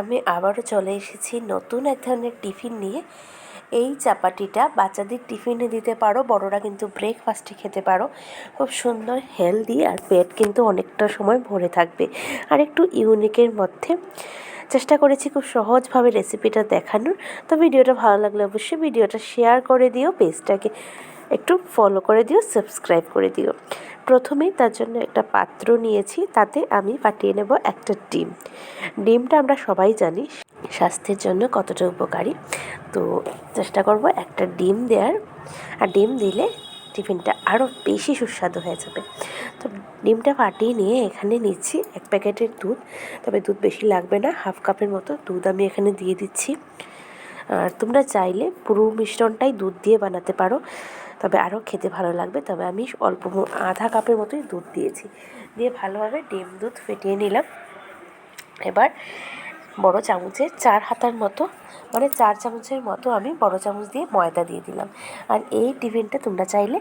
আমি আবারও চলে এসেছি নতুন এক ধরনের টিফিন নিয়ে। এই চাপাটিটা বাচ্চাদের টিফিনে দিতে পারো, বড়রা কিন্তু ব্রেকফাস্টে খেতে পারো। খুব সুন্দর হেলদি আর পেট কিন্তু অনেকটা সময় ভরে থাকবে। আর একটু ইউনিকের মধ্যে চেষ্টা করেছি খুব সহজভাবে রেসিপিটা দেখানোর। তো ভিডিওটা ভালো লাগলে অবশ্যই ভিডিওটা শেয়ার করে দিও, পেজটাকে একটু ফলো করে দিও সাবস্ক্রাইব করে দিও। প্রথমেই তার জন্য একটা পাত্র নিয়েছি, তাতে আমি পাঠিয়ে নেব একটা ডিম। ডিমটা আমরা সবাই জানি স্বাস্থ্যের জন্য কতটা উপকারী। তো চেষ্টা করব একটা ডিম দেওয়ার আর ডিম দিলে টিফিনটা আরও বেশি সুস্বাদু হয়ে যাবে। তো ডিমটা ফাটিয়ে নিয়ে এখানে নিচ্ছি এক প্যাকেটের দুধ। তবে দুধ বেশি লাগবে না, হাফ কাপের মতো দুধ আমি এখানে দিয়ে দিচ্ছি। আর তোমরা চাইলে পুরো মিশ্রণটাই দুধ দিয়ে বানাতে পারো। তবে আরও খেতে ভালো লাগবে, তবে আমি অল্প আধা কাপের মতোই দুধ দিয়েছি। দিয়ে ভালোভাবে ডিম দুধ ফেটিয়ে নিলাম। এবার বড় চামচের চার হাতার মতো মানে চার চামচের মতো আমি বড় চামচ দিয়ে ময়দা দিয়ে দিলাম। আর এই টিফিনটা তোমরা চাইলে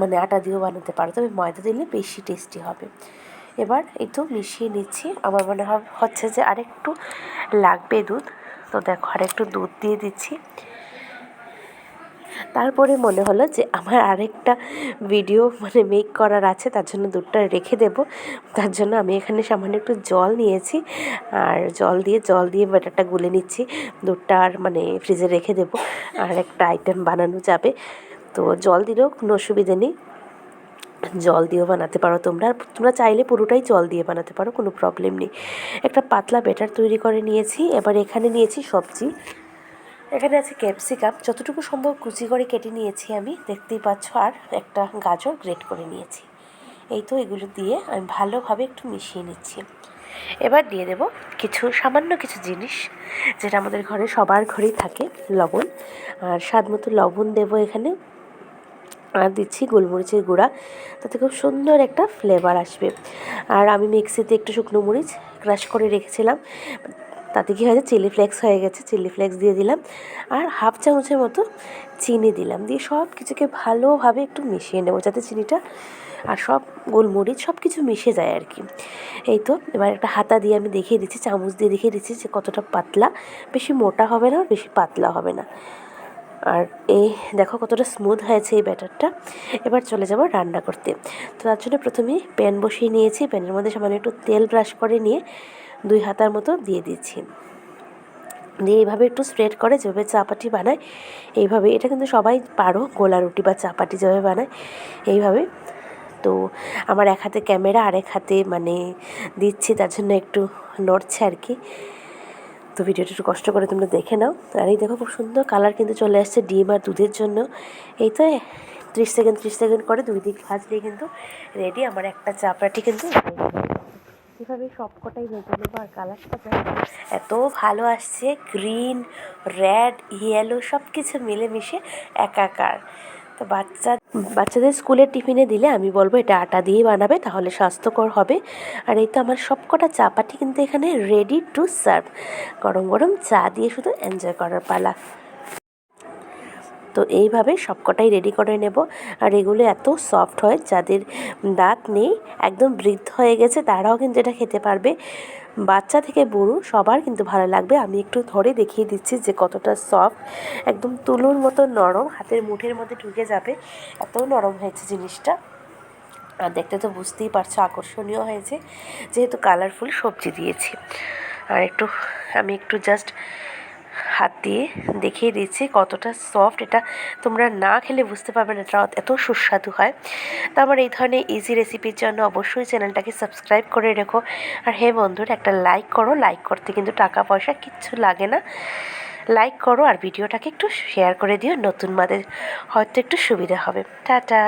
মানে আটা দিয়েও বানাতে পারো, তবে ময়দা দিলে বেশি টেস্টি হবে। এবার একটু মিশিয়ে নিচ্ছি। আমার মনে হচ্ছে যে আরেকটু লাগবে দুধ। তো দেখো, আর একটু দুধ দিয়ে দিচ্ছি। তারপরে মনে হলো যে আমার আরেকটা ভিডিও মানে মেক করার আছে, তার জন্য দুধটা রেখে দেব। তার জন্য আমি এখানে সামান্য একটু জল নিয়েছি, আর জল দিয়ে জল দিয়ে ব্যাটারটা গুলে নিচ্ছি। দুধটা আর মানে ফ্রিজে রেখে দেব, আর একটা আইটেম বানানো যাবে। তো জল দিলেও কোনো অসুবিধে নেই। জল দিয়েও বানাতে পারো তোমরা। আর তোমরা চাইলে পুরোটাই জল দিয়ে বানাতে পারো, কোনো প্রবলেম নেই। একটা পাতলা ব্যাটার তৈরি করে নিয়েছি, এবার এখানে নিয়েছি সবজি। এখানে আছে ক্যাপসিকাম যতটুকু সম্ভব কুচি করে কেটে নিয়েছি আমি, দেখতেই পাচ্ছ, আর একটা গাজর গ্রেট করে নিয়েছি। এই তো এগুলো দিয়ে আমি ভালোভাবে একটু মিশিয়ে নিচ্ছি। এবার দিয়ে দেব কিছু, সামান্য কিছু জিনিস, যেটা আমাদের ঘরে, সবার ঘরেই থাকে, লবণ। আর স্বাদ মতো লবণ দেবো এখানে। আর দিচ্ছি গোলমরিচের গুঁড়া। তাতে খুব সুন্দর একটা ফ্লেভার আসবে। আর আমি মিক্সিতে একটু শুকনো মরিচ ক্রাশ করে রেখেছিলাম। তাতে কী হয়েছে? চিলি ফ্লেক্স হয়ে গেছে। চিলি ফ্লেক্স দিয়ে দিলাম। আর হাফ চামচের মতো চিনি দিলাম। দিয়ে সব কিছুকে ভালোভাবে একটু মিশিয়ে নেব যাতে চিনিটা আর সব গোলমরিচ সব কিছু মিশে যায় আর কি। এই তো, এবার একটা হাতা দিয়ে আমি দেখিয়ে দিচ্ছি, চামচ দিয়ে দেখিয়ে দিচ্ছি যে কতটা পাতলা। বেশি মোটা হবে না, বেশি পাতলা হবে না। আর এই দেখো কতটা স্মুথ হয়েছে এই ব্যাটারটা। এবার চলে যাব রান্না করতে। তো তার জন্য প্রথমে প্যান বসিয়ে নিয়েছি। প্যানের মধ্যে সামান্য একটু তেল ব্রাশ করে নিয়ে দুই হাতার মতো দিয়ে দিচ্ছি। দিয়ে এইভাবে একটু স্প্রেড করে যেভাবে চাপাটি বানায়, এইভাবে এটা কিন্তু সবাই পারো, গোলা রুটি বা চাপাটি যেভাবে বানায়, এইভাবে। তো আমার এক হাতে ক্যামেরা, আরেক হাতে মানে দিচ্ছি, তার জন্য একটু নড়ছে আর কি। তো ভিডিওটা একটু কষ্ট করে তোমরা দেখে নাও। আর এই দেখো, খুব সুন্দর কালার কিন্তু চলে আসছে ডিম আর দুধের জন্য। এই তো ত্রিশ সেকেন্ড ত্রিশ সেকেন্ড করে দুই দিক ভাজলেই কিন্তু রেডি আমার একটা চাপাটি কিন্তু এভাবে সবকটাই ভেজে নেব আর কালারটা এত ভালো আসছে গ্রিন রেড ইয়েলো সব কিছু মিলেমিশে একাকার। তো বাচ্চা, বাচ্চাদের স্কুলের টিফিনে দিলে আমি বলব এটা আটা দিয়ে বানাবে, তাহলে স্বাস্থ্যকর হবে। আর এই তো আমার সবকটা চাপাটি কিন্তু এখানে রেডি টু সার্ভ গরম গরম চা দিয়ে শুধু এনজয় করার পালা। তো এইভাবে সবকটাই রেডি করে নেব। আর এগুলো এত সফট হয়, যাদের দাঁত নেই, একদম বৃদ্ধ হয়ে গেছে, তারাও কিন্তু এটা খেতে পারবে। বাচ্চা থেকে বুড়ো সবার কিন্তু ভালো লাগবে। আমি একটু ধরে দেখিয়ে দিচ্ছি যে কতটা সফট একদম তুলোর মতো নরম, হাতের মুঠের মধ্যে ঢুকে যাবে। এত নরম হয়েছে জিনিসটা। আর দেখতে তো বুঝতেই পারছ আকর্ষণীয় হয়েছে, যেহেতু কালারফুল সবজি দিয়েছি। আর একটু, আমি একটু জাস্ট হাত দিয়ে দেখিয়ে দিচ্ছি কতটা সফট এটা তোমরা না খেলে বুঝতে পারবে না, এটা এত সুস্বাদু হয়। তো আমার এই ধরনের ইজি রেসিপির জন্য অবশ্যই চ্যানেলটাকে সাবস্ক্রাইব করে রেখো। আর হে বন্ধুরা, একটা লাইক করো। লাইক করতে কিন্তু টাকা পয়সা কিচ্ছু লাগে না। লাইক করো আর ভিডিওটাকে একটু শেয়ার করে দিও। নতুন মাদের হয়তো একটু সুবিধা হবে। টাটা!